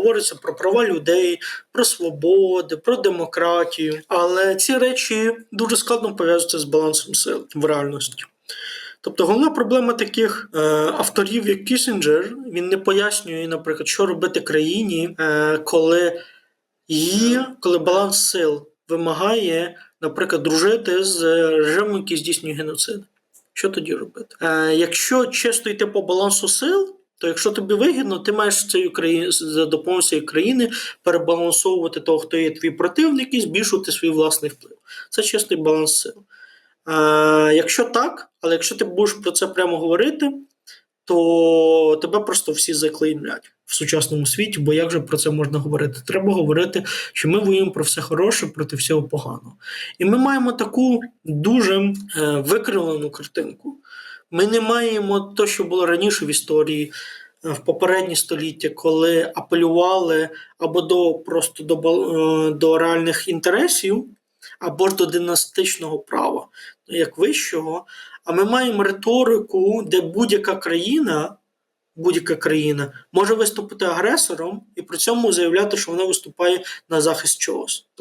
говориться про права людей, про свободи, про демократію. Але ці речі дуже складно пов'язуються з балансом сил в реальності. Тобто головна проблема таких е, авторів, як Кісінджер, він не пояснює, наприклад, що робити країні, е, коли її, коли баланс сил вимагає, наприклад, дружити з режимом, який здійснює геноцид. Що тоді робити? Е, якщо чесно йти по балансу сил, то якщо тобі вигідно, ти маєш цієї країни за допомогою цієї країни перебалансовувати того, хто є твій противник, і збільшувати свій власний вплив. Це чистий баланс сил. Е, якщо так, але якщо ти будеш про це прямо говорити, то тебе просто всі заклеймлять в сучасному світі, бо як же про це можна говорити? Треба говорити, що ми воюємо про все хороше проти всього поганого. І ми маємо таку дуже е, викривлену картинку. Ми не маємо те, що було раніше в історії, е, в попередні століття, коли апелювали або до просто до, е, до реальних інтересів, або ж до династичного права, як вищого. А ми маємо риторику, де будь-яка країна, будь-яка країна може виступити агресором і при цьому заявляти, що вона виступає на захист чогось.